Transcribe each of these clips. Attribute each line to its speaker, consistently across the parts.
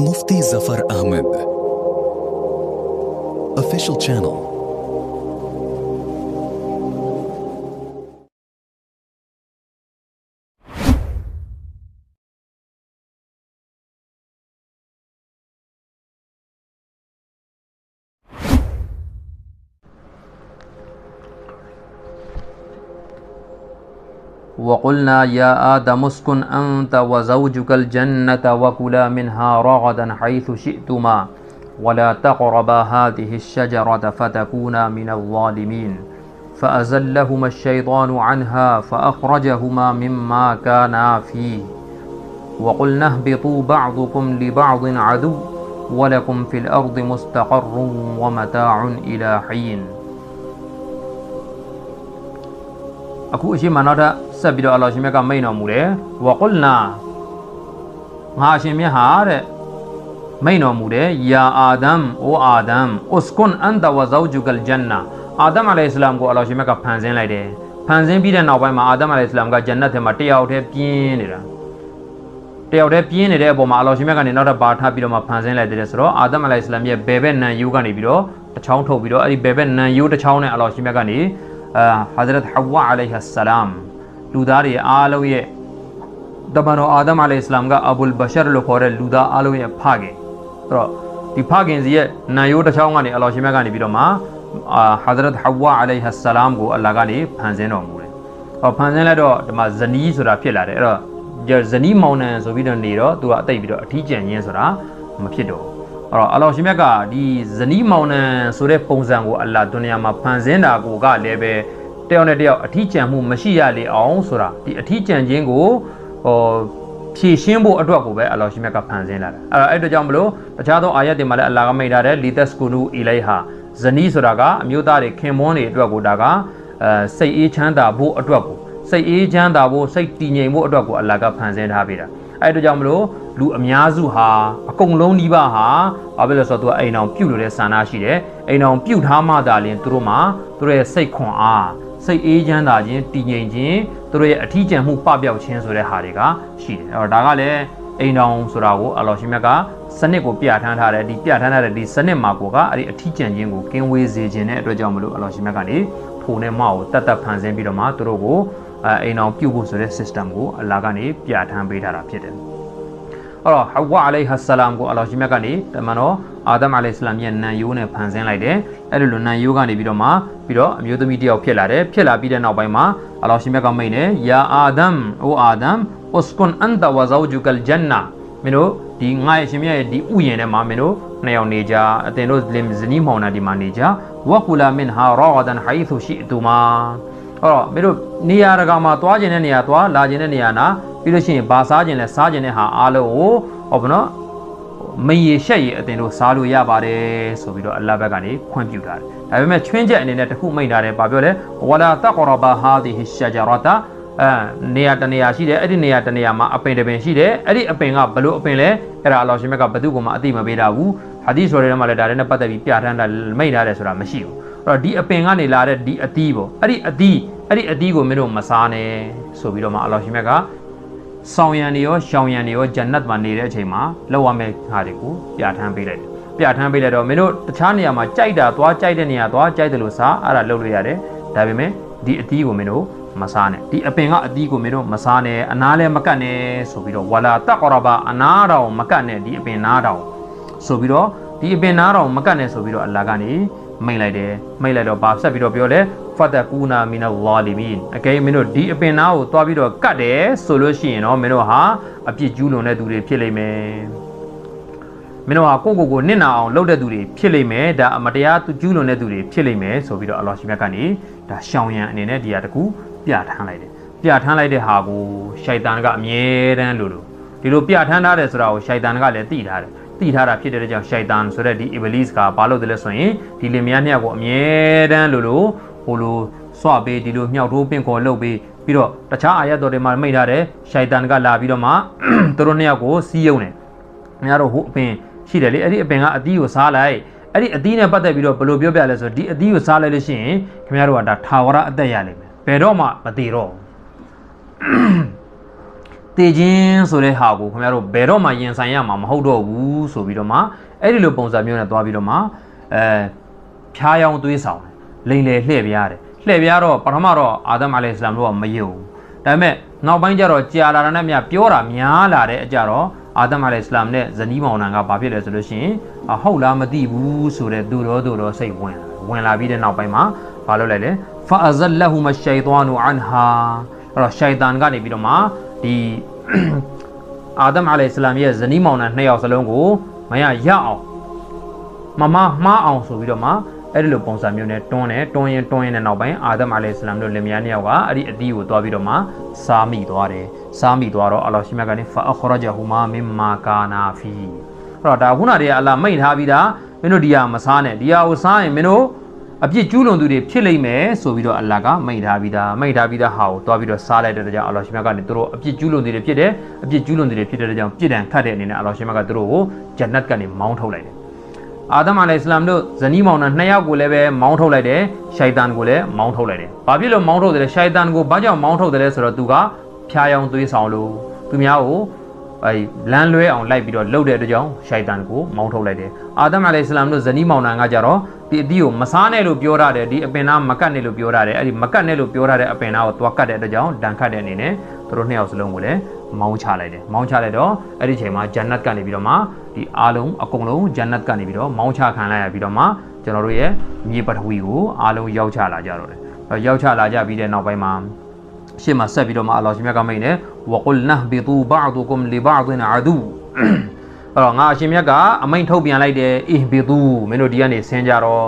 Speaker 1: Mufti Zafar Ahmed. Official channel.
Speaker 2: وقلنا يا آدم اسكن أنت وزوجك الجنة وكلا منها رغدا حيث شئتما ولا تقربا هذه الشجرة فتكونا من الظالمين. فأزلهما الشيطان عنها فأخرجهما مما كانا فيه. وقلنا اهبطوا بعضكم لبعض عدو ولكم في الأرض مستقر ومتاع إلى حين. အခုအရှိမနောက်ထပ်ဆက်ပြီးတော့အလောရှင်မြတ်ကမိန်တော်မူတယ်ဝကုလနာငါအရှင်မြတ်ဟာတဲ့မိန်တော်မူတယ်ယာအာဒမ်အိုအာဒမ်ဥစကွန်အန်တဝဇောဂျူဂလ်ဂျန်နာအာဒမ်အလိုင်အစ္စလာမ်ကိုအလောရှင်မြတ်ကဖန်ဆင်းလိုက်တယ်ဖန်ဆင်းပြီးတဲ့နောက်ပိုင်းမှာအာဒမ်အလိုင်အစ္စလာမ်ကဂျန်နတ်ထဲမှာတယောက်တည်းပြင်းနေတာတယောက်တည်းပြင်းနေတဲ့အပေါ်မှာအလောရှင်မြတ်ကနေနောက်ထပ်ပါထားပြီးတော့မှဖန်ဆင်းလိုက်တယ်ဆိုတော့အာဒမ်အလိုင်အစ္စလာမ်ရဲ့ဘယ်ဘက်နန်ယူကနေပြီးတော့တစ်ချောင်းထုတ်ပြီးတော့အဲ့ဒီဘယ်ဘက်နန်ယူတစ်ချောင်းနဲ့အလောရှင်မြတ်ကနေအာ ဟဇရတ်ဟဝါအလိုင်ဟဆလမ်လူသားတွေအားလုံးရဲ့တမန်တော်အာဒမ်အလိုင်အစ္စလာမ်ကအဘူလ်ဘရှာလို့ခေါ်တဲ့လူသားအားလုံးရဲ့ဖခင်အဲ့တော့ဒီဖခင်စီရဲ့နာယိုးတစ်ချောင်းကနေအလောရှင်မြတ်ကနေပြီးတော့မှအာဟဇရတ်ဟဝါအလိုင်ဟဆလမ်ကိုအလ္လာဟ်ကနေဖန်ဆင်းတော်မူတယ်။ဟောဖန်ဆင်းလိုက်တော့ဒီမှာဇနီးဆိုတာဖြစ်လာတယ်အဲ့တော့ဇနီးမောင်နှံဆိုပြီးတော့နေတော့သူကအတိတ်ပြီးတော့အထီးကျန်ရင်းဆိုတာမဖြစ်တော့ဘူး အဲ့တော့အလောရှင်မြတ်ကဒီဇနီးမောင်နှံဆိုတဲ့ပုံစံကိုအလ္လာဟ်ဒုနီယာမှာဖန်ဆင်းတာကိုကလည်းပဲတယောက်နဲ့တယောက်အထီးကျန်မှုမရှိရလေအောင်ဆိုတာဒီအထီးကျန်ခြင်းကိုဟောဖြည့်ရှင်းဖို့အတွက်ကိုပဲအလ္လာဟ်ရှင်မြတ်ကဖန်ဆင်းလာတာအဲ့တော့အဲ့တို့ကြောင့်မလို့တခြားသောအာယတ်တွေမှာလည်းအလ္လာဟ်ကမိန့်ထားတယ်လီသက်စကူနူအီလိုက်ဟာဇနီးဆိုတာကအမျိုးသားတွေခင်မွန်းတွေအတွက်ကိုဒါကအဲစိတ်အေးချမ်းသာဖို့အတွက်ကိုစိတ်အေးချမ်းသာဖို့စိတ်တည်ငြိမ်ဖို့အတွက်ကိုအလ္လာဟ်ကဖန်ဆင်းထားပေးတာ အဲ့တို့ကြောင့်မလို့လူအများစုဟာအကုန်လုံးဒီပါဟာဘာဖြစ်လဲဆိုတော့သူကအိမ်အောင်ပြုတ်လို့တဲ့ဆန္ဒရှိတယ်အိမ်အောင်ပြုတ်ထားမှသာလျှင်သူတို့မှာသူတို့ရဲ့စိတ်ခွန်အားစိတ်အေးချမ်းသာခြင်းတည်ငြိမ်ခြင်းသူတို့ရဲ့အထီးကျန်မှုပပျောက်ခြင်းဆိုတဲ့ဟာတွေကရှိတယ်အဲ့တော့ဒါကလည်းအိမ်တော်ဆိုတာကိုအလောရှင်မြတ်ကစနစ်ကိုပြဋ္ဌာန်းထားတယ်ဒီပြဋ္ဌာန်းထားတဲ့ဒီစနစ်မှာကိုကအဲ့ဒီအထီးကျန်ခြင်းကိုကင်းဝေးစေခြင်းတဲ့အတွက်ကြောင့်မလို့အလောရှင်မြတ်ကနေဖိုနဲ့မောက်ကိုတတ်တတ်ဖန်ဆင်းပြီးတော့မှသူတို့ကို အဲအိမ်တော်ပြုတ်ဖို့ဆိုတဲ့ system ကိုအလာကနေပြဋ္ဌာန်းပေးထားတာဖြစ်တယ်အဲ့တော့ဟဝါအလိုင်ဟဆလမ်ကိုအလောရှင်မြတ်ကနေတမန်တော်အာဒမ်အလိုင်စလမ်ရဲ့နန်ယိုးနဲ့ဖန်ဆင်းလိုက်တယ်အဲ့လိုလိုနန်ယိုးကနေပြီးတော့မှပြီးတော့အမျိုးသမီးတယောက်ဖြစ်လာတယ်ဖြစ်လာပြီးတဲ့နောက်ပိုင်းမှာအလောရှင်မြတ်ကမိန့်တယ်ယာအာဒမ်အိုအာဒမ်ဥစကွန်အန်တဝဇောဂျူကလ်ဂျန်နာမင်းတို့ဒီငါ့ရဲ့ရှင်မြတ်ရဲ့ဒီဥယျာဉ်ထဲမှာမင်းတို့နှစ်ယောက်နေကြအတင်တို့လင်ဇနီးမောင်နှံဒီမှာနေကြဝကူလာမင်ဟာရာဂဒန်ဟိုင်သူရှိတူမာ အဲ့တော့မင်းတို့နေရာတကာမှာသွားခြင်းတဲ့နေရာသွားလာခြင်းတဲ့နေရာနာပြီးလို့ရှိရင်ဘာစားခြင်းလဲစားခြင်းတဲ့ဟာအားလုံးကိုဟောဗောနော်မရေရှက်ရေအတင်တို့စားလို့ရပါတယ်ဆိုပြီးတော့အလ္လာဟ်ဘက်ကနေခွင့်ပြုထားတယ်ဒါပေမဲ့ချွင်းချက်အနေနဲ့တခုမိန့်ထားတယ်ဘာပြောလဲဝလာတကရဘာဟာဒီဟီရှာဂျာရတာအဲနေရာတနေရာရှိတယ်အဲ့ဒီနေရာတနေရာမှာအပင်တစ်ပင်ရှိတယ်အဲ့ဒီအပင်ကဘလို့အပင်လဲအဲ့ဒါအလောရှင်မြတ်ကဘသူ့ကိုမှအတိမပေးတာဘူးဟာဒီဆိုရဲမှာလည်းဒါနဲ့ပတ်သက်ပြီးပြဋ္ဌာန်းတာမိန့်ထားတယ်ဆိုတာမရှိဘူး အဲ့တော့ဒီအပင်ကနေလာတဲ့ဒီအသီးပေါ့အဲ့ဒီအသီးအဲ့ဒီအသီးကိုမင်းတို့မစားနဲ့ဆိုပြီးတော့မှအလောရှင်မြတ်ကဆောင်ရံတွေရောရှောင်ရံတွေရောဂျန်နတ်မှာနေတဲ့အချိန်မှာလောက်ရမယ့်ဟာတွေကိုပြဋ္ဌာန်းပေးလိုက်တယ်ပြဋ္ဌာန်းပေးလိုက်တော့မင်းတို့တခြားနေရာမှာကြိုက်တာသွားကြိုက်တဲ့နေရာသွားကြိုက်တယ်လို့စားအဲ့ဒါလုပ်လို့ရတယ်ဒါပေမဲ့ဒီအသီးကိုမင်းတို့မစားနဲ့ဒီအပင်ကအသီးကိုမင်းတို့မစားနဲ့အနားလည်းမကတ်နဲ့ဆိုပြီးတော့ဝလာတကရဘာအနားတော်မကတ်နဲ့ဒီအပင်နားတော်ဆိုပြီးတော့ဒီအပင်နားတော်မကတ်နဲ့ဆိုပြီးတော့အလ္လာဟ်ကနေ မိတ်လိုက်တယ်မိတ်လိုက်တော့ဘာဆက်ပြီးတော့ပြောလဲဖတ်တကူနာမီနာလာလီမင်အကဲမင်းတို့ဒီအပင်နားကိုတွားပြီးတော့ကတ်တယ်ဆိုလို့ရှိရင်တော့မင်းတို့ဟာအပြစ်ကျူးလွန်တဲ့သူတွေဖြစ်လိမ့်မယ်မင်းတို့ဟာကိုကိုကိုနစ်နာအောင်လုပ်တဲ့သူတွေဖြစ်လိမ့်မယ်ဒါအမတရားသူကျူးလွန်တဲ့သူတွေဖြစ်လိမ့်မယ်ဆိုပြီးတော့အလောရှိမြတ်ကနေဒါရှောင်ရန်အနေနဲ့ဒီဟာတကူပြဋ္ဌာန်းလိုက်တယ်ပြဋ္ဌာန်းလိုက်တဲ့ဟာကိုရှိုက်တန်ကအမြဲတမ်းလို့လို့ဒီလိုပြဋ္ဌာန်းထားတယ်ဆိုတာကိုရှိုက်တန်ကလည်းသိထားတယ် သိထားတာဖြစ်တဲ့ကြောင့်ရှိုက်တန်ဆိုတဲ့ဒီ iblis ကဘာလို့တယ်လဲဆိုရင်ဒီလင်မယားနှစ်ယောက်ကိုအမြဲတမ်းလို့လို့ဟိုလိုစွပေးဒီလိုမြောက်ထိုးပင့်ခေါ်လုပ်ပေးပြီးတော့တခြားအာရတ်တော်တွေမှာမိတ်ထားတယ်ရှိုက်တန်ကလာပြီးတော့မှသူတို့နှစ်ယောက်ကိုစီးယုံတယ်ခင်ဗျားတို့ဟိုအပင်ရှိတယ်လေအဲ့ဒီအပင်ကအသီးကိုစားလိုက်အဲ့ဒီအသီးနဲ့ပတ်သက်ပြီးတော့ဘယ်လိုပြောပြလဲဆိုတော့ဒီအသီးကိုစားလိုက်လို့ရှိရင်ခင်ဗျားတို့ကဒါထာဝရအသက်ရလိမ့်မယ်ဘယ်တော့မှမတည်တော့ဘ တေခြင်းဆိုတဲ့ဟာကိုခင်ဗျားတို့ဘယ်တော့မှရင်ဆိုင်ရမှာမဟုတ်တော့ဘူးဆိုပြီးတော့မှအဲ့ဒီလိုပုံစံမျိုးနဲ့သွားပြီးတော့မှအဲဖျားယောင်သွေးဆောင်တယ်လိန်လေလှည့်ပြားတယ်လှည့်ပြားတော့ပထမတော့အာဒမ်အလိုင်စလမ်တို့ကမယုံဘူးဒါပေမဲ့နောက်ပိုင်းကျတော့ကြာလာတာနဲ့မြပြောတာများလာတဲ့အကြတော့အာဒမ်အလိုင်စလမ်နဲ့ဇနီးမောင်နှံကဘာဖြစ်လဲဆိုလို့ရှိရင်အဟုတ်လားမသိဘူးဆိုတဲ့သူတော်သူတော်စိတ်ဝင်လာတယ်ဝင်လာပြီးတဲ့နောက်ပိုင်းမှာဘာလုပ်လိုက်လဲဖာအဇလဟူမရှိုင် ጧ နူအန်ဟာအဲ့တော့ရှိုင်တန်ကနေပြီးတော့မှ ဒီအာဒမ်အလိုင်စလမ်ရဲ့ဇနီးမောင်နှံနှစ်ယောက်စလုံးကိုမရရအောင်မမမှားအောင်ဆိုပြီးတော့မှအဲ့ဒီလိုပုံစံမျိုးနဲ့တွန်းတယ်တွန်းရင်တွန်းရင်တဲ့နောက်ပိုင်းအာဒမ်အလိုင်စလမ်တို့လင်မယားနှစ်ယောက်ကအဲ့ဒီအတီးကိုတွားပြီးတော့မှစားမိသွားတယ်စားမိသွားတော့အလ္လာဟ်ရှိမြတ်ကနေဖာအခရဂျဟူမာမင်မာကာနာဖီအဲ့တော့ဒါခုနတည်းကအလ္လာဟ်မိန့်ထားပြီးသားမင်းတို့ဒီဟာမစားနဲ့ဒီဟာကိုစားရင်မင်းတို့ အပြစ်ကျူးလွန်သူတွေဖြစ်လိမ့်မယ်ဆိုပြီးတော့အလ္လာဟ်ကမိန့်ထားပြီးသားမိန့်ထားပြီးသားဟာကိုတွားပြီးတော့စားလိုက်တဲ့ကြောင့်အလ္လာဟ်ရှိမြတ်ကနေသူတို့အပြစ်ကျူးလွန်သူတွေဖြစ်တယ်အပြစ်ကျူးလွန်သူတွေဖြစ်တဲ့ကြောင့်ပြစ်ဒဏ်ခတ်တဲ့အနေနဲ့အလ္လာဟ်ရှိမြတ်ကသူတို့ကိုဂျန်နတ်ကနေမောင်းထုတ်လိုက်တယ်အာဒမ်အလိုင်စလမ်တို့ဇနီးမောင်နှံနှစ်ယောက်ကိုလည်းပဲမောင်းထုတ်လိုက်တယ်ရှိုက်တန်ကိုလည်းမောင်းထုတ်လိုက်တယ်။ဘာဖြစ်လို့မောင်းထုတ်တယ်လဲရှိုက်တန်ကိုဘာကြောင့်မောင်းထုတ်တယ်လဲဆိုတော့သူကဖျားယောင်သွေးဆောင်လို့သူများကိုအဲလမ်းလွဲအောင်လိုက်ပြီးတော့လှုပ်တဲ့အတွက်ကြောင့်ရှိုက်တန်ကိုမောင်းထုတ်လိုက်တယ်။အာဒမ်အလိုင်စလမ်တို့ဇနီးမောင်နှံကကြတော့ ဒီအတီးကိုမစားနဲ့လို့ပြောရတယ်ဒီအပင်သားမကတ်နဲ့လို့ပြောရတယ်အဲ့ဒီမကတ်နဲ့လို့ပြောရတဲ့အပင်သားကိုသွားကတ်တဲ့အတွက်ကြောင့်ဒဏ်ခတ်တဲ့အနေနဲ့သူတို့နှစ်ယောက်စလုံးကိုလည်းမောင်းချလိုက်တယ်။မောင်းချလိုက်တော့အဲ့ဒီချိန်မှာဂျန်နတ်ကနေပြီးတော့မှဒီအားလုံးအကုန်လုံးဂျန်နတ်ကနေပြီးတော့မောင်းချခံလိုက်ရပြီးတော့မှကျွန်တော်တို့ရဲ့မြေပထဝီကိုအားလုံးရောက်ချလာကြတော့တယ်။အဲ့ရောက်ချလာကြပြီးတဲ့နောက်ပိုင်းမှာရှေ့မှာဆက်ပြီးတော့မှအလ္လာဟ်ရှင်မြတ်ကမိန့်တယ်ဝကုလ်နဟ်ဘီတူဘအဒူကုမ်လီဘအဒင်အဒူ အဲ့တော့ငါအရှင်မြတ်ကအမိန့်ထုတ်ပြန်လိုက်တယ်အီဘီတူမင်းတို့ဒီကနေဆင်းကြတော့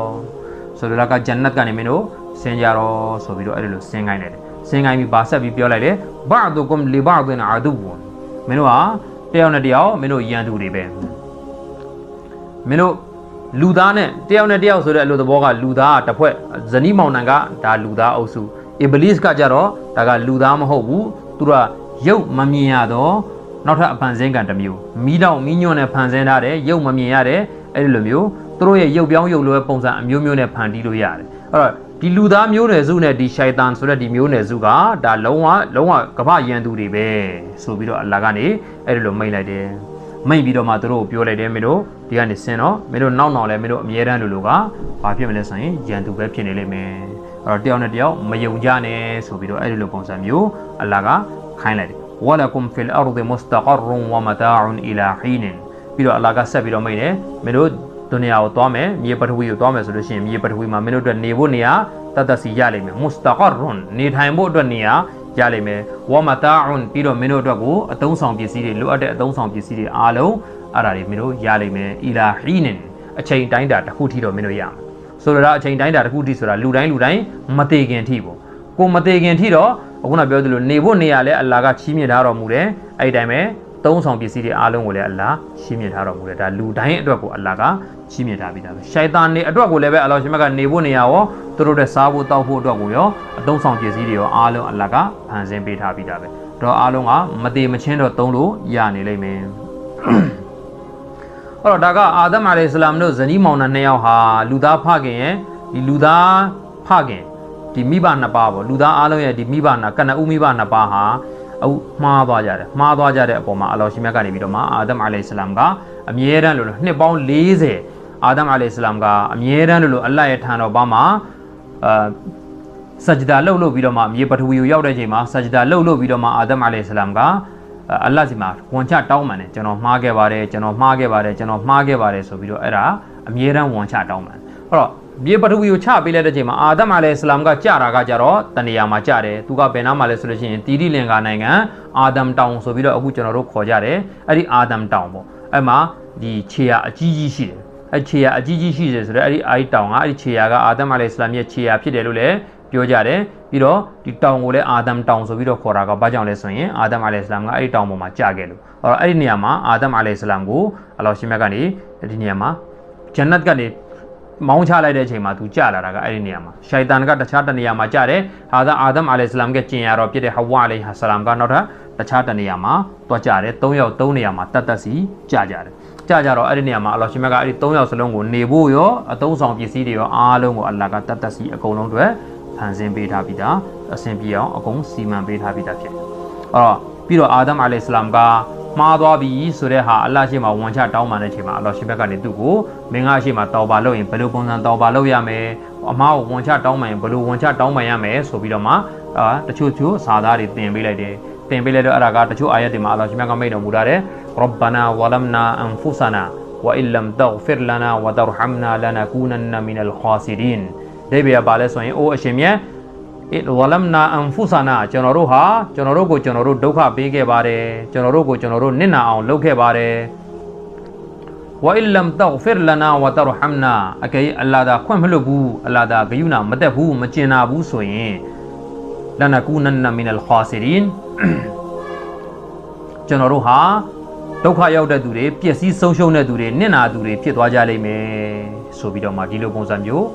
Speaker 2: ဆိုတော့ကဂျန်နတ်ကနေမင်းတို့ဆင်းကြတော့ဆိုပြီးတော့အဲ့ဒီလိုဆင်းခိုင်းလိုက်တယ်ဆင်းခိုင်းပြီးပါဆက်ပြီးပြောလိုက်တယ်ဘအဒူကုမ်လီဘအဒင်အဒူမင်းတို့ဟာတယောက်နဲ့တယောက်မင်းတို့ရန်သူတွေပဲမင်းတို့လူသားနဲ့တယောက်နဲ့တယောက်ဆိုတဲ့အလိုသဘောကလူသားကတစ်ဖွဲ့ဇနီးမောင်နှံကဒါလူသားအုပ်စုအီဘလစ်ကကြတော့ဒါကလူသားမဟုတ်ဘူးသူကရုပ်မမြင်ရတော့ နောက်ထပ်အဖန်ဆင်းကံတစ်မျိုးမီးတောင်မီးညွန့်နဲ့ဖန်ဆင်းထားတယ်ရုပ်မမြင်ရတဲ့အဲ့ဒီလိုမျိုးသူတို့ရဲ့ရုပ်ပြောင်းရုပ်လွဲပုံစံအမျိုးမျိုးနဲ့ဖန်တီးလို့ရတယ်အဲ့တော့ဒီလူသားမျိုးနွယ်စုနဲ့ဒီရှိုက်တန်ဆိုတဲ့ဒီမျိုးနွယ်စုကဒါလုံးဝလုံးဝကမ္ဘာရန်သူတွေပဲဆိုပြီးတော့အလ္လာဟ်ကနေအဲ့ဒီလိုမိတ်လိုက်တယ်မိတ်ပြီးတော့မှသူတို့ကိုပြောလိုက်တယ်မင်းတို့ဒီကနေဆင်းတော့မင်းတို့နောက်နောက်လဲမင်းတို့အမြဲတမ်းလူလူကဘာဖြစ်မလဲဆိုရင်ရန်သူပဲဖြစ်နေလိမ့်မယ်အဲ့တော့တယောက်နဲ့တယောက်မယုံကြနဲ့ဆိုပြီးတော့အဲ့ဒီလိုပုံစံမျိုးအလ္လာဟ်ကခိုင်းလိုက်တယ် ဝလကုမ်ဖီလ်အာရ်ဒ်မုစတဂရ်ဝမတာအွန်အီလာဟီနင်ပြီးတော့အလ္လာဟ်ကဆက်ပြီးတော့မိတ်တယ်မင်းတို့ဒုနီယာကိုသွားမယ်မြေပထဝီကိုသွားမယ်ဆိုလို့ရှိရင်မြေပထဝီမှာမင်းတို့အတွက်နေဖို့နေရာတတ်တစီရလိမ့်မယ်မုစတဂရ်နေထိုင်ဖို့အတွက်နေရာရလိမ့်မယ်ဝမတာအွန်ပြီးတော့မင်းတို့အတွက်ကိုအသုံးဆောင်ပစ္စည်းတွေလိုအပ်တဲ့အသုံးဆောင်ပစ္စည်းတွေအားလုံးအဲ့ဒါတွေမင်းတို့ရလိမ့်မယ်အီလာဟီနင်အချိန်တိုင်းတာတစ်ခုထိတော့မင်းတို့ရမယ်ဆိုတော့အချိန်တိုင်းတာတစ်ခုထိဆိုတာလူတိုင်းလူတိုင်းမသေးခင်ထိပေါ့ ကိုမသေးခင်ထိတော့အခုနပြောသလိုနေဖို့နေရာလဲအလ္လာဟ်ကချီးမြှင့်ထားတော်မူတယ်အဲ့ဒီတိုင်းပဲသုံးဆောင်ပစ္စည်းတွေအားလုံးကိုလည်းအလ္လာဟ်ချီးမြှင့်ထားတော်မူတယ်ဒါလူတိုင်းအတွက်ကိုအလ္လာဟ်ကချီးမြှင့်ထားပြီးသားပဲရှိုက်တန်နေအတွက်ကိုလည်းပဲအလ္လာဟ်ရှင်မကနေဖို့နေရာရောသူတို့တဲ့စားဖို့တောက်ဖို့အတွက်ကိုရောအသုံးဆောင်ပစ္စည်းတွေရောအားလုံးအလ္လာဟ်ကဖန်ဆင်းပေးထားပြီးသားပဲတော့အားလုံးကမသေးမချင်းတော့သုံးလို့ရနေလိမ့်မယ်အဲ့တော့ဒါကအာဒမ်အာလိုင်စလမ်တို့ဇနီးမောင်နှံနှစ်ယောက်ဟာလူသားဖခင်ရဲ့ဒီလူသားဖခင် ဒီမိဘနှစ်ပါးပေါ့လူသားအားလုံးရဲ့ဒီမိဘနာကနဦးမိဘနှစ်ပါးဟာအခုမှားသွားကြတယ်မှားသွားကြတဲ့အပေါ်မှာအလ္လာဟ်ရှင်မြတ်ကနေပြီးတော့မှအာဒမ်အာလိုင်စလမ်ကအမြဲတမ်းလို့လို့နှစ်ပေါင်း40အာဒမ်အာလိုင်စလမ်ကအမြဲတမ်းလို့လို့အလ္လာဟ်ရဲ့ထံတော်ဘာမှာအာစဂျဒါလှုပ်လှုပ်ပြီးတော့မှမြေပထဝီကိုရောက်တဲ့ချိန်မှာစဂျဒါလှုပ်လှုပ်ပြီးတော့မှအာဒမ်အာလိုင်စလမ်ကအလ္လာဟ်စီမှာဝန်ချတောင်းပန်တယ်ကျွန်တော်မှားခဲ့ပါတယ်ကျွန်တော်မှားခဲ့ပါတယ်ကျွန်တော်မှားခဲ့ပါတယ်ဆိုပြီးတော့အဲ့ဒါအမြဲတမ်းဝန်ချတောင်းပန်အဲ့တော့ မြေပထဝီကိုချပေးလိုက်တဲ့ချိန်မှာအာဒမ်အာလိုင်စလမ်ကကြာတာကကြတော့တဏှာမှာကြာတယ်သူကဘယ်နားမှာလဲဆိုလို့ရှိရင်တီရီလင်္ကာနိုင်ငံအာဒမ်တောင်ဆိုပြီးတော့အခုကျွန်တော်တို့ခေါ်ကြတယ်အဲ့ဒီအာဒမ်တောင်ပေါ့အဲ့မှာဒီခြေရအကြီးကြီးရှိတယ်အဲ့ခြေရအကြီးကြီးရှိတယ်ဆိုတော့အဲ့ဒီအိုက်တောင်ကအဲ့ဒီခြေရကအာဒမ်အာလိုင်စလမ်ရဲ့ခြေရဖြစ်တယ်လို့လည်းပြောကြတယ်ပြီးတော့ဒီတောင်ကိုလည်းအာဒမ်တောင်ဆိုပြီးတော့ခေါ်တာကဘာကြောင့်လဲဆိုရင်အာဒမ်အာလိုင်စလမ်ကအဲ့ဒီတောင်ပေါ်မှာကြာခဲ့လို့အဲ့တော့အဲ့ဒီနေရာမှာအာဒမ်အာလိုင်စလမ်ကိုအလ္လာဟ်ရှင်မြတ်ကနေဒီနေရာမှာဂျန်နတ်ကနေ မောင်းချလိုက်တဲ့အချိန်မှာသူကြာလာတာကအဲ့ဒီနေရာမှာရှိုင်တန်ကတခြားတနေရာမှာကြာတယ်ဟာသာအာဒမ်အာလိုင်စလမ်ကကျင်ရတော့ပြည့်တဲ့ဟဝါအလိုင်ဆလမ်ကနောက်ထပ်တခြားတနေရာမှာတွားကြတယ်၃ယောက်၃နေရာမှာတတ်တတ်စီကြာကြတယ်ကြာကြတော့အဲ့ဒီနေရာမှာအလ္လာဟ်ရှင်မြတ်ကအဲ့ဒီ၃ယောက်စလုံးကိုနေဖို့ရောအသုံးဆောင်ပစ္စည်းတွေရောအားလုံးကိုအလ္လာဟ်ကတတ်တတ်စီအကုန်လုံးတွေဖန်ဆင်းပေးထားပြီးသားအဆင်ပြေအောင်အကုန်စီမံပေးထားပြီးသားဖြစ်တယ်အဲ့တော့ပြီးတော့အာဒမ်အလိုင်စလမ်က မှားသွားပြီဆိုတဲ့ဟာအလရှိမှာဝန်ချတောင်းပန်တဲ့အချိန်မှာအလောရှိဘက်ကနေသူ့ကိုမင်းကအရှိမှာတောပါလို့ရင်ဘယ်လိုပုံစံတောပါလို့ရမယ်အမားကိုဝန်ချတောင်းပန်ရင်ဘယ်လိုဝန်ချတောင်းပန်ရမယ်ဆိုပြီးတော့မှအာတချို့ချို့စာသားတွေတင်ပေးလိုက်တယ်တင်ပေးလိုက်တော့အဲ့ဒါကတချို့အာယတ်တွေမှာအလောရှိမြတ်ကမိတ်တော်မူတာတယ်ရဗ္ဗနာဝလမ်နာအန်ဖူဆနာဝအင်လမ်တောဖီရ်လနာဝတာရဟမ်နာလနာကူနန်နာမင်အလ်ခါစီရင်ဒီဘေပါလဲဆိုရင်အိုးအရှင်မြတ် ဝလမ်နာအန်ဖူဆာနာကျွန်တော်တို့ဟာကျွန်တော်တို့ကိုကျွန်တော်တို့ဒုက္ခပေးခဲ့ပါတယ်ကျွန်တော်တို့ကိုကျွန်တော်တို့နစ်နာအောင်လုပ်ခဲ့ပါတယ်ဝအလမ်တဂ်ဖီရ်လနာဝတရဟမ်နာအကေအလ္လာဒါခွင့်မလွတ်ဘူးအလ္လာဒါဂယုနာမတက်ဘူးမကျင်နာဘူးဆိုရင်လနကူနန်နမင်အလ်ခါဆီရင်ကျွန်တော်တို့ဟာဒုက္ခရောက်တဲ့သူတွေပျက်စီးဆုံးရှုံးတဲ့သူတွေနစ်နာသူတွေဖြစ်သွားကြလိမ့်မယ်ဆိုပြီးတော့မှဒီလိုပုံစံမျိုး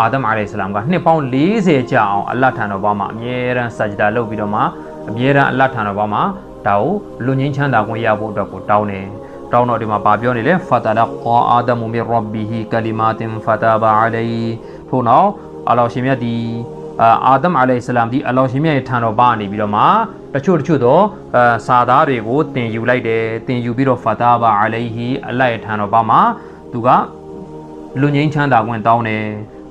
Speaker 2: အာဒမ်အလိုင်ဆလမ်ကနှစ်ပေါင်း40ကြာအောင်အလ္လာဟ်ထံတော်ဘာမှာအမြဲတမ်းစัจ da လုပ်ပြီးတော့မှအမြဲတမ်းအလ္လာဟ်ထံတော်ဘာမှာဒါကိုလူငင်းချမ်းသာခွင့်ရဖို့အတွက်ကိုတောင်းတယ်တောင်းတော့ဒီမှာဗာပြောနေလဲဖတာလကွာအာဒမ်မီရဘ်ဘီဟီကလီမာတင်ဖတာဘာအလိုင်ထို့နောက်အလ္လာဟ်ရှင်မြတ်ဒီအာဒမ်အလိုင်ဆလမ်ဒီအလ္လာဟ်ရှင်မြတ်ရဲ့ထံတော်ဘာနေပြီးတော့မှတချို့တချို့တော့အာစာသားတွေကိုတင်ယူလိုက်တယ်တင်ယူပြီးတော့ဖတာဘာအလိုင်ဟီအလ္လာဟ်ရဲ့ထံတော်ဘာမှာသူကလူငင်းချမ်းသာခွင့်တောင်းတယ်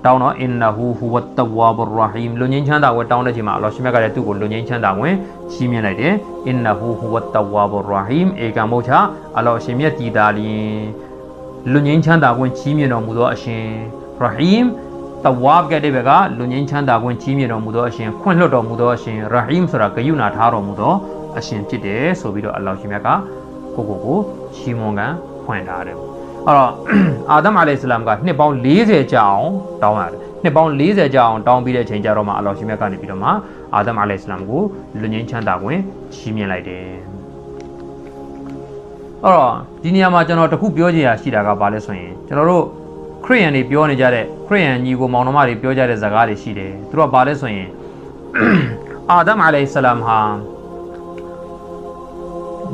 Speaker 2: တောင်းတော့အင်နဟူဟူဝတ်တဝါဘ်ရာဟီမ်လူငင်းချမ်းသာဝတ်တောင်းတဲ့ချိန်မှာအလ္လာဟ်ရှင်မြတ်ကလည်းသူ့ကိုလူငင်းချမ်းသာဝင်ချီးမြှင့်လိုက်တယ်အင်နဟူဟူဝတ်တဝါဘ်ရာဟီမ်ဧကမောချာအလ္လာဟ်ရှင်မြတ်တည်တာလျင်လူငင်းချမ်းသာဝင်ချီးမြှင့်တော်မူသောအရှင်ရာဟီမ်တဝါဘ်ကတဲ့ဘက်ကလူငင်းချမ်းသာဝင်ချီးမြှင့်တော်မူသောအရှင်ခွင့်လွှတ်တော်မူသောအရှင်ရာဟီမ်ဆိုတာဂယုဏထားတော်မူသောအရှင်ဖြစ်တယ်ဆိုပြီးတော့အလ္လာဟ်ရှင်မြတ်ကကိုကိုကိုချီးမွမ်းကန်ဖွင့်ထားတယ်အဲ့ တော့အာဒမ်အလိုင်စလမ်ကနှစ်ပေါင်း40ကြာအောင်တောင်းရတယ်နှစ်ပေါင်း40ကြာအောင်တောင်းပြီးတဲ့အချိန်ကျတော့မှအလ္လာဟ်ရှင်မြတ်ကနေပြီးတော့မှအာဒမ်အလိုင်စလမ်ကိုလူငင်းချမ်းသာခွင့်ချီးမြှင့်လိုက်တယ်အဲ့တော့ဒီနေရာမှာကျွန်တော်တခုပြောချင်ရရှိတာကဘာလဲဆိုရင်ကျွန်တော်တို့ခရိယန်တွေပြောနေကြတဲ့ခရိယန်ညီကိုမောင်နှမတွေပြောကြတဲ့ဇာကားတွေရှိတယ်သူတို့ကဘာလဲဆိုရင်အာဒမ်အလိုင်စလမ်ဟာ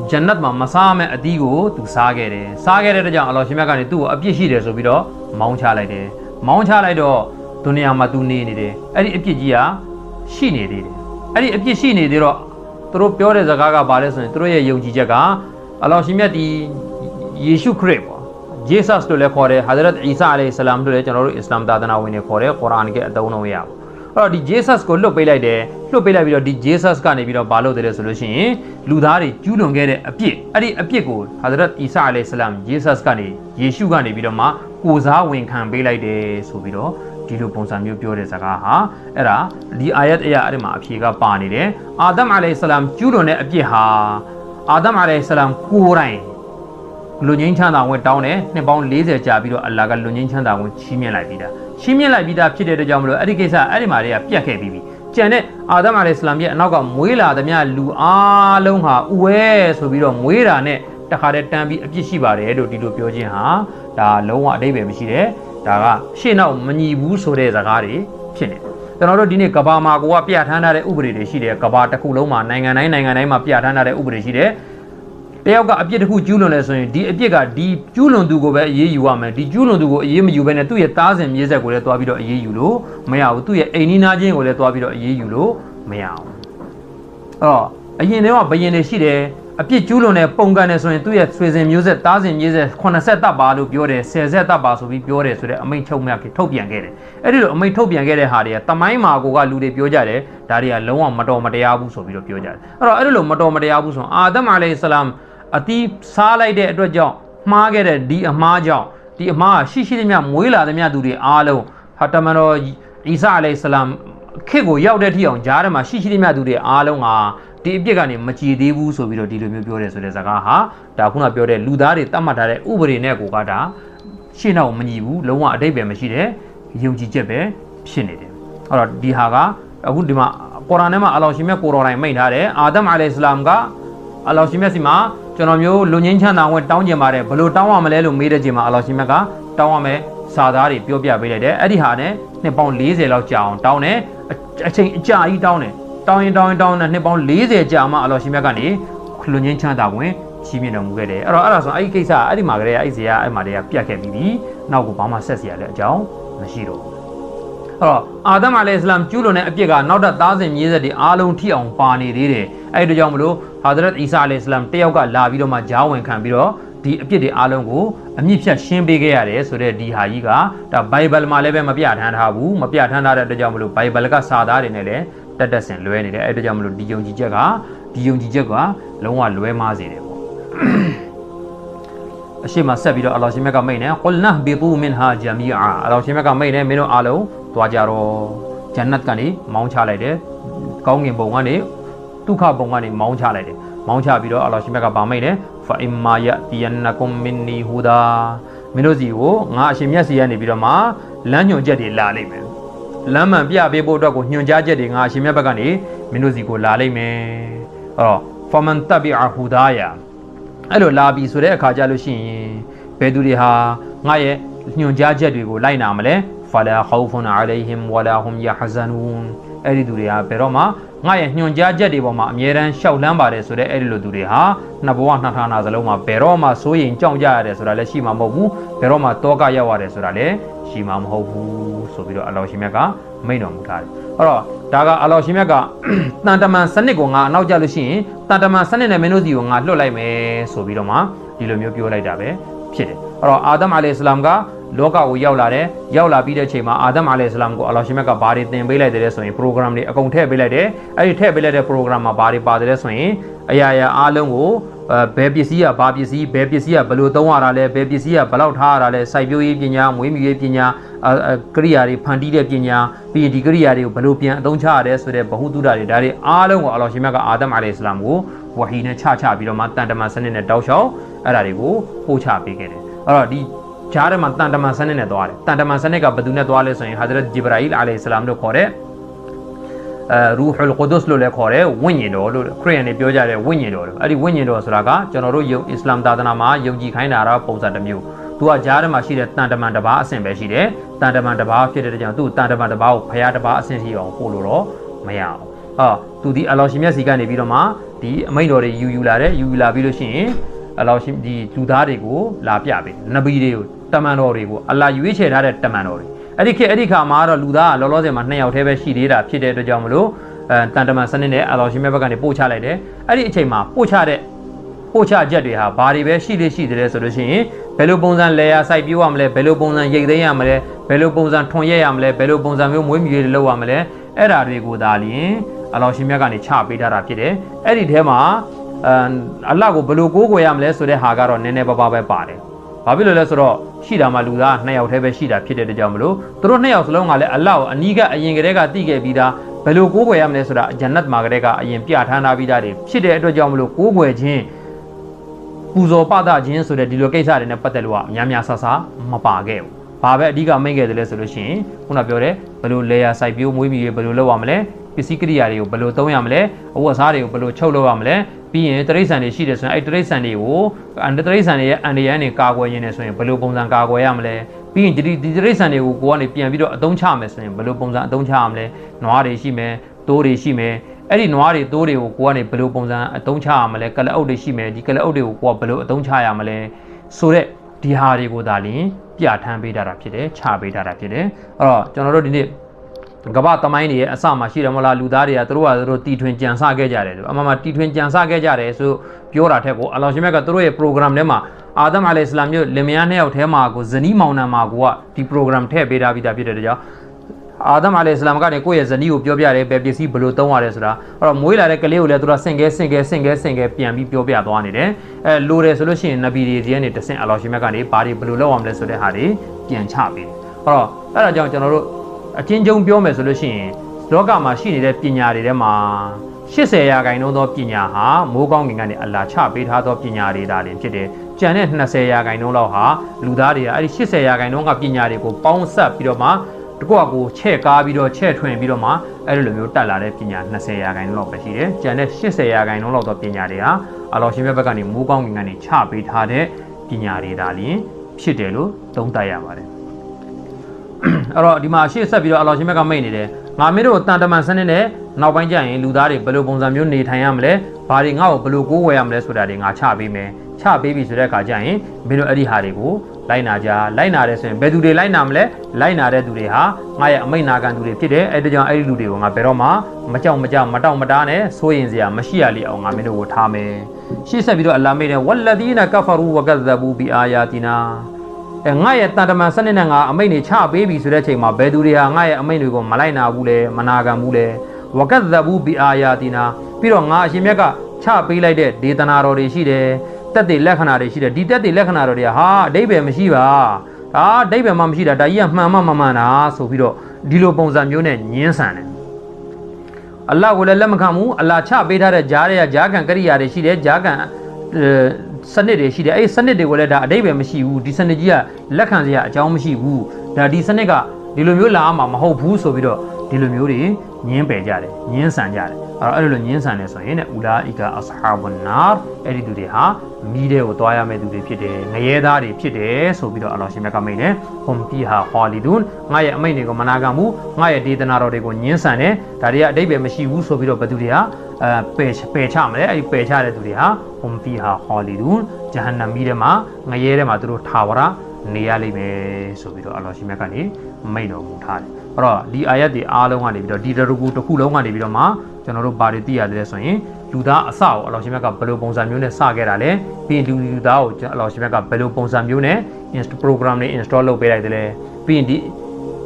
Speaker 2: ဂျန်နတ်မှာမစားမဲ့အသီးကိုသူစားခဲ့တယ်စားခဲ့တဲ့အတွက်ကြောင့်အလ္လာဟ်ရှင်မြတ်ကနေသူ့ကိုအပြစ်ရှိတယ်ဆိုပြီးတော့မောင်းချလိုက်တယ်မောင်းချလိုက်တော့ဒုနီယာမှာသူနေနေတယ်အဲ့ဒီအပြစ်ကြီးကရှိနေသေးတယ်အဲ့ဒီအပြစ်ရှိနေသေးတော့သူတို့ပြောတဲ့စကားကဘာလဲဆိုရင်သူတို့ရဲ့ယုံကြည်ချက်ကအလ္လာဟ်ရှင်မြတ်ဒီယေရှုခရစ်ပေါ့ဂျေဆတ်လို့လည်းခေါ်တယ်ဟာဇရတ်အီဆာအလိုင်ဆလမ်လို့လည်းကျွန်တော်တို့အစ္စလာမ်သာသနာဝင်တွေခေါ်တယ်ကုရ်အာန်ကအသုံးလုံးရပါအဲ့ တော့ဒီ Jesus ကိုလွတ်ပေးလိုက်တယ်လွတ်ပေးလိုက်ပြီးတော့ဒီ Jesus ကနေပြီးတော့ဘာလုပ်တယ်လဲဆိုလို့ရှိရင်လူသားတွေကျူးလွန်ခဲ့တဲ့အပြစ်အဲ့ဒီအပြစ်ကိုဟာဇရတ်အီဆာအလိုင်ဆလမ် Jesus ကနေယေရှုကနေပြီးတော့မှကိုစားဝင်ခံပေးလိုက်တယ်ဆိုပြီးတော့ဒီလိုပုံစံမျိုးပြောတဲ့စကားဟာအဲ့ဒါဒီအာယတ်အရာအဲ့ဒီမှာအဖြေကပါနေတယ်အာဒမ်အလိုင်ဆလမ်ကျူးလွန်တဲ့အပြစ်ဟာအာဒမ်အလိုင်ဆလမ်ကိုယ်တိုင်လူငင်းချမ်းသာဝင်တောင်းတယ်နှစ်ပေါင်း40ကြာပြီးတော့အလ္လာဟ်ကလူငင်းချမ်းသာဝင်ချီးမြှင့်လိုက်ပြီးသား ချီးမြှင့်လိုက်ပြီးသားဖြစ်တဲ့အတွက်ကြောင့်မလို့အဲ့ဒီကိစ္စအဲ့ဒီမှာတွေကပြတ်ခဲ့ပြီးပြီကျန်တဲ့အာဒမ်အလိုင်ဆလမ်ရဲ့အနောက်ကမွေးလာသမျှလူအားလုံးဟာဥဝဲဆိုပြီးတော့မွေးတာနဲ့တခါတည်းတန်းပြီးအပြစ်ရှိပါတယ်လို့ဒီလိုပြောခြင်းဟာဒါလုံးဝအတိတ်ပဲမရှိတဲ့ဒါကရှေ့နောက်မညီဘူးဆိုတဲ့စကားတွေဖြစ်နေတယ်ကျွန်တော်တို့ဒီနေ့ကဘာမှာကိုကပြဋ္ဌာန်းထားတဲ့ဥပဒေတွေရှိတယ်ကဘာတစ်ခုလုံးမှာနိုင်ငံတိုင်းနိုင်ငံတိုင်းမှာပြဋ္ဌာန်းထားတဲ့ဥပဒေရှိတယ် တယောက်ကအပြစ်တစ်ခုကျူးလွန်လဲဆိုရင်ဒီအပြစ်ကဒီကျူးလွန်သူကိုပဲအေးအေးယူရမယ်ဒီကျူးလွန်သူကိုအေးအေးမယူဘဲနဲ့သူ့ရဲ့တားစဉ်မြေးဆက်ကိုလည်းတွားပြီးတော့အေးအေးယူလို့မရဘူးသူ့ရဲ့အိမ်နီးနားချင်းကိုလည်းတွားပြီးတော့အေးအေးယူလို့မရဘူးအဲ့တော့အရင်တည်းကဘယင်တွေရှိတယ်အပြစ်ကျူးလွန်တဲ့ပုံကန်နေဆိုရင်သူ့ရဲ့ဆွေစဉ်မျိုးဆက်တားစဉ်မြေးဆက်80တပ်ပါလို့ပြောတယ်10ဆက်တပ်ပါဆိုပြီးပြောတယ်ဆိုတဲ့အမိန့်ချုပ်မြတ်ထုတ်ပြန်ခဲ့တယ်အဲ့ဒီလိုအမိန့်ထုတ်ပြန်ခဲ့တဲ့ဟာတွေကတမိုင်းမာကိုကလူတွေပြောကြတယ်ဒါတွေကလုံးဝမတော်မတရားဘူးဆိုပြီးတော့ပြောကြတယ်အဲ့တော့အဲ့ဒီလိုမတော်မတရားဘူးဆိုရင်အာဒမ်အလိုင်ဆလမ် အတီးစားလိုက်တဲ့အတွက်ကြောင့်မှားခဲ့တဲ့ဒီအမှားကြောင့်ဒီအမှားရှိရှိသမျှမွေးလာသမျှသူတွေအားလုံးဟာတမန်တော်အီဆာအလိုင်ဆလမ်ခေတ်ကိုရောက်တဲ့ထိအောင်ဂျားထဲမှာရှိရှိသမျှသူတွေအားလုံးဟာဒီအပြစ်ကနေမကြည်သေးဘူးဆိုပြီးတော့ဒီလိုမျိုးပြောတယ်ဆိုတဲ့စကားဟာဒါခုနပြောတဲ့လူသားတွေတတ်မှတ်ထားတဲ့ဥပဒေနဲ့ကိုကဒါရှင်းတော့မညီဘူးလုံးဝအတိတ်ပဲမရှိတဲ့ယုံကြည်ချက်ပဲဖြစ်နေတယ်အဲ့တော့ဒီဟာကအခုဒီမှာကုရ်အာန်ထဲမှာအလ္လာဟ်ရှင်မြတ်ကိုတော်တိုင်မိန့်ထားတယ်အာဒမ်အလိုင်ဆလမ်ကအလ္လာဟ်ရှင်မြတ်စီမှာ ကျွန်တော်မျိုးလူငင်းချမ်းသာဝင်တောင်းကျင်ပါတယ်ဘလို့တောင်းရမလဲလို့မေးတဲ့ချိန်မှာအလောရှင်မြတ်ကတောင်းရမယ်စာသားတွေပြောပြပေးလိုက်တယ်အဲ့ဒီဟာနဲ့နှစ်ပေါင်း40လောက်ကြာအောင်တောင်းတယ်အချိန်အကြာကြီးတောင်းတယ်တောင်းရင်တောင်းရင်တောင်းတာနှစ်ပေါင်း40ကြာမှအလောရှင်မြတ်ကနေလူငင်းချမ်းသာဝင်ချီးမြှင့်တော်မူခဲ့တယ်အဲ့တော့အဲ့ဒါဆိုအဲ့ဒီကိစ္စအဲ့ဒီမှာကလေးကအဲ့ဒီဇာအဲ့မှာတည်းကပြတ်ခဲ့ပြီးပြီနောက်ကိုဘာမှဆက်စရာလည်းအကြောင်းမရှိတော့ဘူးအဲ့တော့အာဒမ်အလိုင်စလမ်ကျူးလွန်တဲ့အပြစ်ကနောက်ထပ်သားစဉ်မြေးဆက်တွေအားလုံးထိအောင်ပါနေသေးတယ်အဲ့ဒီတော့ကြောင့်မလို့ ဟဟာဒရတ်အီဆာအလိုင်စလမ်တယောက်ကလာပြီးတော့မှဂျားဝင်ခံပြီးတော့ဒီအပြစ်တွေအားလုံးကိုအမြင့်ဖြတ်ရှင်းပေးခဲ့ရတယ်ဆိုတဲ့ဒီဟာကြီးကဒါဘိုင်ဘယ်မှာလည်းပဲမပြဋ္ဌာန်းထားဘူးမပြဋ္ဌာန်းထားတဲ့အတွက်ကြောင့်မလို့ဘိုင်ဘယ်ကစာသားတွေနဲ့လည်းတက်တက်ဆင်လွဲနေတယ်အဲ့ဒါကြောင့်မလို့ဒီယုံကြည်ချက်ကဒီယုံကြည်ချက်ကလုံးဝလွဲမားစေတယ်ပေါ့အရှိမဆက်ပြီးတော့အလ္လာဟ်ရှင်မြတ်ကမိတ်နေကုလနဟ်ဘီတူမင်ဟာဂျာမီအာအလ္လာဟ်ရှင်မြတ်ကမိတ်နေမင်းတို့အားလုံးသွားကြတော့ဂျန်နတ်ကနေမောင်းချလိုက်တယ်ကောင်းငင်ဘုံကနေ ဒုက္ခဘုံကနေမောင်းချလိုက်တယ်မောင်းချပြီးတော့အလ္လာဟ်ရှင်မြတ်ကဗာမိတ်နေဖအင်မာယတီယန်နကုမ်မင်နီဟူဒါမင်းတို့စီကိုငါအရှင်မြတ်စီကနေပြီးတော့မှလမ်းညွှန်ချက်တွေလာလိမ့်မယ်လမ်းမှန်ပြပေးဖို့အတွက်ကိုညွှန်ကြားချက်တွေငါအရှင်မြတ်ဘက်ကနေမင်းတို့စီကိုလာလိမ့်မယ်အဲ့တော့ဖမန်တဘီအဟူဒါယာအဲ့လိုလာပြီဆိုတဲ့အခါကျလို့ရှိရင်ဘယ်သူတွေဟာငါရဲ့ညွှန်ကြားချက်တွေကိုလိုက်နာမလဲဖလာခေါဖွန်အလိုင်ဟင်ဝလာဟွမ်ယဟဇန်ဝန် အဲ့ဒီသူတွေကဘယ်တော့မှငါရဲ့ညွှန်ကြားချက်တွေပေါ်မှာအမြဲတမ်းရှောက်လန်းပါတယ်ဆိုတဲ့အဲ့ဒီလိုသူတွေဟာနှစ်ဘဝနှစ်ဌာနစလုံးမှာဘယ်တော့မှစိုးရင်ကြောက်ကြရတယ်ဆိုတာလည်းရှိမှာမဟုတ်ဘူးဘယ်တော့မှတောကရောက်ရတယ်ဆိုတာလည်းရှိမှာမဟုတ်ဘူးဆိုပြီးတော့အလောရှင်မြတ်ကမိန့်တော်မူထားတယ်အဲ့တော့ဒါကအလောရှင်မြတ်ကတန်တမန်စနစ်ကိုငါအနောက်ကျလို့ရှိရင်တန်တမန်စနစ်နဲ့မင်းတို့စီကိုငါလွှတ်လိုက်မယ်ဆိုပြီးတော့မှဒီလိုမျိုးပြောလိုက်တာပဲဖြစ်တယ်အဲ့တော့အာဒမ်အလိုင်စလမ်က လောကကိုရောက်လာတယ်ရောက်လာပြီးတဲ့အချိန်မှာအာဒမ်အလိုင်စလမ်ကိုအလောရှင်မြတ်ကဘာတွေသင်ပေးလိုက်တယ်လဲဆိုရင် program တွေအကုန်ထည့်ပေးလိုက်တယ်အဲ့ဒီထည့်ပေးလိုက်တဲ့ program မှာဘာတွေပါတယ်လဲဆိုရင်အရာရာအားလုံးကိုအဲဘယ်ပစ္စည်းကဘာပစ္စည်းဘယ်ပစ္စည်းကဘယ်လိုသုံးရတာလဲဘယ်ပစ္စည်းကဘယ်လောက်ထားရတာလဲစိုက်ပျိုးရေးပညာမွေးမြူရေးပညာအအကရိယာတွေဖန်တီးတဲ့ပညာပြီးရင်ဒီကရိယာတွေကိုဘယ်လိုပြန်အသုံးချရတယ်ဆိုတဲ့ဗဟုသုတတွေဒါတွေအားလုံးကိုအလောရှင်မြတ်ကအာဒမ်အလိုင်စလမ်ကိုဝဟီနဲ့ချချပြီးတော့မှတန်တမန်စနစ်နဲ့တောက်လျှောက်အဲ့ဒါတွေကိုပို့ချပေးခဲ့တယ်အဲ့တော့ဒီ ဂျားထဲမှာတန်တမန်စနစ်နဲ့သွားတယ်တန်တမန်စနစ်ကဘယ်သူနဲ့သွားလဲဆိုရင်ဟာဇရတ်ဂျီဘရာအီလ်အလိုင်စလမ်တို့ခေါ်တဲ့အဲရူဟ်လ်ကုဒုစ်လို့လည်းခေါ်တယ်ဝိညာဉ်တော်လို့ခရစ်ယာန်တွေပြောကြတဲ့ဝိညာဉ်တော်လို့အဲ့ဒီဝိညာဉ်တော်ဆိုတာကကျွန်တော်တို့ယုံအစ္စလာမ်သာသနာမှာယုံကြည်ခိုင်းတာတော့ပုံစံတစ်မျိုးသူကကြားထဲမှာရှိတဲ့တန်တမန်တစ်ပါးအဆင့်ပဲရှိတယ်တန်တမန်တစ်ပါးဖြစ်တဲ့ကြောင့်သူ့တန်တမန်တစ်ပါးကိုဖရာတစ်ပါးအဆင့်ရှိအောင်ပို့လို့တော့မရအောင်အော်သူဒီအလောရှင်မြတ်စီကနေပြီးတော့မှဒီအမိန့်တော်တွေယူယူလာတယ်ယူယူလာပြီးလို့ရှိရင်အလောရှင်ဒီလူသားတွေကိုလာပြပေးနဗီတွေကို တမန်တော်တွေကိုအလာရွေးချယ်ထားတဲ့တမန်တော်တွေအဲ့ဒီခေတ်အဲ့ဒီခါမှာတော့လူသားကလောလောဆယ်မှာနှစ်ယောက်တည်းပဲရှိသေးတာဖြစ်တဲ့အတွက်ကြောင့်မလို့အဲတန်တမန်စနစ်နဲ့အလောရှင်မြတ်ဘက်ကနေပို့ချလိုက်တယ်အဲ့ဒီအချိန်မှာပို့ချတဲ့ပို့ချချက်တွေဟာဘာတွေပဲရှိလေရှိတယ်လဲဆိုလို့ရှိရင်ဘယ်လိုပုံစံလဲရစိုက်ပြိုးရမလဲဘယ်လိုပုံစံရိတ်သိမ်းရမလဲဘယ်လိုပုံစံထွန်ရက်ရမလဲဘယ်လိုပုံစံမျိုးမွေးမြူရေးလုပ်ရမလဲအဲ့ဓာတွေကိုသာလျင်အလောရှင်မြတ်ကနေချပေးထားတာဖြစ်တယ်အဲ့ဒီထဲမှာအမ်အလ္လာဟ်ကိုဘယ်လိုကိုးကွယ်ရမလဲဆိုတဲ့ဟာကတော့နည်းနည်းပါးပါးပဲပါတယ် ဘာဖြစ်လို့လဲဆိုတော့ရှိတာမှလူသားနှစ်ယောက်တည်းပဲရှိတာဖြစ်တဲ့ကြောင့်မလို့သူတို့နှစ်ယောက်စလုံးကလည်းအလ္လာဟ်ကိုအနီးကအရင်ကတည်းကသိခဲ့ပြီးသားဘယ်လိုကိုးကွယ်ရမလဲဆိုတာဂျန်နတ်မှာကတည်းကအရင်ပြဋ္ဌာန်းထားပြီးသားတွေဖြစ်တဲ့အတွက်ကြောင့်မလို့ကိုးကွယ်ခြင်းပူဇော်ပသခြင်းဆိုတဲ့ဒီလိုကိစ္စတွေနဲ့ပတ်သက်လို့ကအများများဆဆမပါခဲ့ဘူး။ဘာပဲအဓိကမိတ်ခဲ့တယ်လဲဆိုလို့ရှိရင်ခုနပြောတဲ့ဘယ်လိုလေယာစိုက်ပျိုးမွေးမြူရေးဘယ်လိုလုပ်ရမလဲပစ္စည်းကိရိယာတွေကိုဘယ်လိုသုံးရမလဲအဝတ်အစားတွေကိုဘယ်လိုချုပ်လုပ်ရမလဲ ပြီးရင်တရိษံတွေရှိတယ်ဆိုရင်အဲ့တရိษံတွေကိုအန်တရိษံတွေရဲ့အန်ဒီယန်တွေကာကွယ်ရင်းနေဆိုရင်ဘယ်လိုပုံစံကာကွယ်ရမလဲပြီးရင်ဒီဒီတရိษံတွေကိုကိုကနေပြန်ပြီးတော့အသုံးချမယ်ဆိုရင်ဘယ်လိုပုံစံအသုံးချရမလဲနွားတွေရှိမယ်တိုးတွေရှိမယ် အဲ့ဒီနွားတွေတိုးတွေကိုကိုကနေဘယ်လိုပုံစံအသုံးချရမလဲကလအုပ်တွေရှိမယ်ဒီကလအုပ်တွေကိုကိုကဘယ်လိုအသုံးချရမလဲဆိုတော့ဒီဟာတွေကိုဒါလင်းပြဋ္ဌာန်းပေးထားတာဖြစ်တယ်ချပေးထားတာဖြစ်တယ်အဲ့တော့ကျွန်တော်တို့ဒီနေ့ ကမ္ဘာတမိုင်းတွေရဲ့အစမှာရှိတယ်မဟုတ်လားလူသားတွေကသူတို့ကသူတို့တီထွင်ကြံစခဲ့ကြတယ်လို့အမှန်မှတီထွင်ကြံစခဲ့ကြတယ်ဆိုပြောတာထက်ကိုအလောရှင်မြတ်ကသူတို့ရဲ့ program ထဲမှာအာဒမ်အလိုင်စလမ်မျိုးလင်မယားနှစ်ယောက်ထဲမှာကိုဇနီးမောင်နှံမှာကိုကဒီ program ထည့်ပေးထားပြီးသားဖြစ်တဲ့ကြောင့်အာဒမ်အလိုင်စလမ်ကနေကိုယ့်ရဲ့ဇနီးကိုပြောပြတယ်ဘယ်ပစ္စည်းဘယ်လိုသုံးရတယ်ဆိုတာအဲ့တော့မွေးလာတဲ့ကလေးကိုလည်းသူကဆင့်ကဲဆင့်ကဲဆင့်ကဲဆင့်ကဲပြန်ပြီးပြောပြသွားနေတယ်အဲလိုတယ်ဆိုလို့ရှိရင်နဗီတွေဒီကနေတဆင့်အလောရှင်မြတ်ကနေဘာတွေဘယ်လိုလုပ်အောင်လဲဆိုတဲ့ဟာတွေပြန်ချပေးတယ်အဲ့တော့အဲ့ဒါကြောင့်ကျွန်တော်တို့ အချင်းချင်းပြောမယ်ဆိုလို့ရှိရင်လောကမှာရှိနေတဲ့ပညာတွေထဲမှာ80ရာခိုင်နှုန်းသောပညာဟာမိုးကောင်းကင်ကနေအလာချပေးထားသောပညာတွေဒါလည်းဖြစ်တယ်။ကျန်တဲ့20ရာခိုင်နှုန်းလောက်ဟာလူသားတွေကအဲ့ဒီ80ရာခိုင်နှုန်းကပညာတွေကိုပေါင်းစပ်ပြီးတော့မှတကွာကိုချဲ့ကားပြီးတော့ချဲ့ထွင်ပြီးတော့မှအဲ့လိုမျိုးတက်လာတဲ့ပညာ20ရာခိုင်နှုန်းလောက်ပဲရှိတယ်။ကျန်တဲ့80ရာခိုင်နှုန်းလောက်သောပညာတွေဟာအလောရှင်မြတ်ဘက်ကနေမူးကောင်းကင်ကနေချပေးထားတဲ့ပညာတွေဒါလျင်ဖြစ်တယ်လို့သုံးသပ်ရပါတယ်။ အဲ့တော့ဒီမှာရှေ့ဆက်ပြီးတော့အလောရှင်မြတ်ကမိတ်နေတယ်။ငါမင်းတို့တန်တမန်စနစ်နဲ့နောက်ပိုင်းကျရင်လူသားတွေဘယ်လိုပုံစံမျိုးနေထိုင်ရမလဲ။ဘာတွေငါ့ကိုဘယ်လိုကိုးဝယ်ရမလဲဆိုတာတွေငါချပေးမယ်။ချချပေးပြီဆိုတဲ့အခါကျရင်မင်းတို့အဲ့ဒီဟာတွေကိုလိုက်နာကြလိုက်နာတယ်ဆိုရင်ဘယ်သူတွေလိုက်နာမလဲလိုက်နာတဲ့သူတွေဟာငါရဲ့အမိန့်နာခံသူတွေဖြစ်တယ်အဲ့ဒါကြောင့်အဲ့ဒီလူတွေကိုငါဘယ်တော့မှမကြောက်မကြမတောက်မတားနဲ့စိုးရင်စရာမရှိရလေအောင်ငါမင်းတို့ကိုထားမယ်ရှေ့ဆက်ပြီးတော့အလ္လာဟ်မိတ်တယ်ဝလဒီနာကဖရူဝကဇဘူဘီအာယာတီနာ အဲငါရဲ့တန်တမန်စနစ်နဲ့ငါအမိန့်တွေချပေးပြီဆိုတဲ့ချိန်မှာဘယ်သူတွေဟာငါရဲ့အမိန့်တွေကိုမလိုက်နာဘူးလဲမနာခံဘူးလဲဝကဇဘူဘီအာယာတီနာပြီးတော့ငါအရှင်မြတ်ကချပေးလိုက်တဲ့ဒေသနာတော်တွေရှိတယ်တက်တဲ့လက္ခဏာတွေရှိတယ်ဒီတက်တဲ့လက္ခဏာတော်တွေကဟာအတိဘယ်မရှိပါဒါအတိဘယ်မှမရှိတာဒါကြီးကမှန်မှမမှန်တာဆိုပြီးတော့ဒီလိုပုံစံမျိုးနဲ့ညင်းဆန်တယ်အလ္လာဟ်ကိုလည်းလက်မခံဘူးအလ္လာဟ်ချပေးထားတဲ့ဂျားတွေကဂျားကန်ကရိယာတွေရှိတယ်ဂျားကန်အဲ စနစ်တွေရှိတယ်အဲ့ဒီစနစ်တွေကိုလည်းဒါအတိတ်ပဲမရှိဘူးဒီစနစ်ကြီးကလက်ခံစရာအကြောင်းမရှိဘူးဒါဒီစနစ်ကဒီလိုမျိုးလာမှာမဟုတ်ဘူးဆိုပြီးတော့ဒီလိုမျိုးတွေညင်းပယ်ကြတယ်ညင်းဆန်ကြတယ်အဲ့တော့အဲ့လိုလိုညင်းဆန်နေဆိုရင်ねဥလာအီကာအဆဟာဘွန်နာအဲ့ဒီသူတွေဟာမီးတဲ့ကိုတွားရမယ့်သူတွေဖြစ်တယ်ငရဲသားတွေဖြစ်တယ်ဆိုပြီးတော့အလ္လာဟ်ရှင်မြတ်ကမိတ်တယ်ဟွမ်ဖီဟာခါလီဒွန်ငါရဲ့အမိန့်တွေကိုမနာခံဘူးငါရဲ့ဒေသနာတော်တွေကိုညင်းဆန်တယ်ဒါတွေကအတိတ်ပဲမရှိဘူးဆိုပြီးတော့ဘယ်သူတွေဟာ အဲပယ်ပယ်ချမလဲအဲ့ဒီပယ်ချတဲ့သူတွေဟာဟွမ်ဖီဟာခါလီဒွန်ဂျဟန္နမီးထဲမှာငရဲထဲမှာသူတို့ထာဝရနေရလိမ့်မယ်ဆိုပြီးတော့အလ္လာဟ်ရှင်မြတ်ကနေမိန့်တော်မူထားတယ်အဲ့တော့ဒီအာယတ်တွေအားလုံးကနေပြီးတော့ဒီတရကူတစ်ခုလုံးကနေပြီးတော့မှကျွန်တော်တို့ဘာတွေသိရတယ်လဲဆိုရင်လူသားအစကိုအလ္လာဟ်ရှင်မြတ်ကဘယ်လိုပုံစံမျိုးနဲ့စခဲ့တာလဲပြီးရင်လူလူသားကိုအလ္လာဟ်ရှင်မြတ်ကဘယ်လိုပုံစံမျိုးနဲ့ inst program နဲ့ install လုပ်ပေးလိုက်တယ်လဲပြီးရင်ဒီ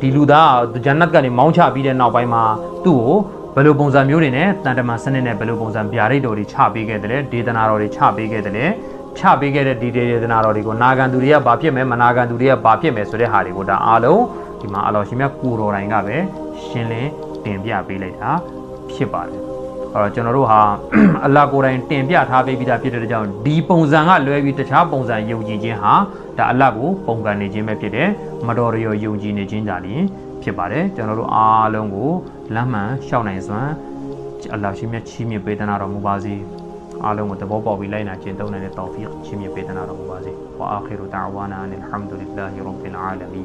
Speaker 2: ဒီလူသားကဂျန်နတ်ကနေမောင်းချပြီးတဲ့နောက်ပိုင်းမှာသူ့ကို ဘယ်လိုပုံစံမျိုးတွေနဲ့တန်တမန်စနစ်နဲ့ဘယ်လိုပုံစံဗျာဒိတ်တော်တွေချပေးခဲ့တယ်လဲဒေသနာတော်တွေချပေးခဲ့တယ်လဲချပေးခဲ့တဲ့ဒီဒေသနာတော်တွေကိုနာခံသူတွေကဘာဖြစ်မယ်မနာခံသူတွေကဘာဖြစ်မယ်ဆိုတဲ့ဟာတွေကိုဒါအားလုံးဒီမှာအလ္လာဟ်ရှင်မြတ်ကိုတော်တိုင်ကပဲရှင်းလင်းတင်ပြပေးလိုက်တာဖြစ်ပါတယ်အဲ့တော့ကျွန်တော်တို့ဟာအလ္လာဟ်ကိုယ်တိုင်တင်ပြထားပေးပြီးသားဖြစ်တဲ့ကြောင့်ဒီပုံစံကလွဲပြီးတခြားပုံစံယုံကြည်ခြင်းဟာဒါအလ္လာဟ်ကိုပုံကန်နေခြင်းပဲဖြစ်တယ်မတော်ရရောယုံကြည်နေခြင်းကြလျင် ဖြစ်ပါတယ်ကျွန်တော်တို့အားလုံးကိုလမ်းမှန်ရှောက်နိုင်စွမ်းအလ္လာဟ်ရှင်မြတ်ချီးမြှင့်ပေးသနာတော်မူပါစေအားလုံးကိုသဘောပေါက်ပြီးလိုက်နာကျင့်သုံးနိုင်တဲ့တောဖီချီးမြှင့်ပေးသနာတော်မူပါစေဝါအာခီရူဒါဝါနာအန်အလ်ဟမ်ဒူလ illah ရဘ်ဘီလ်အာလမီ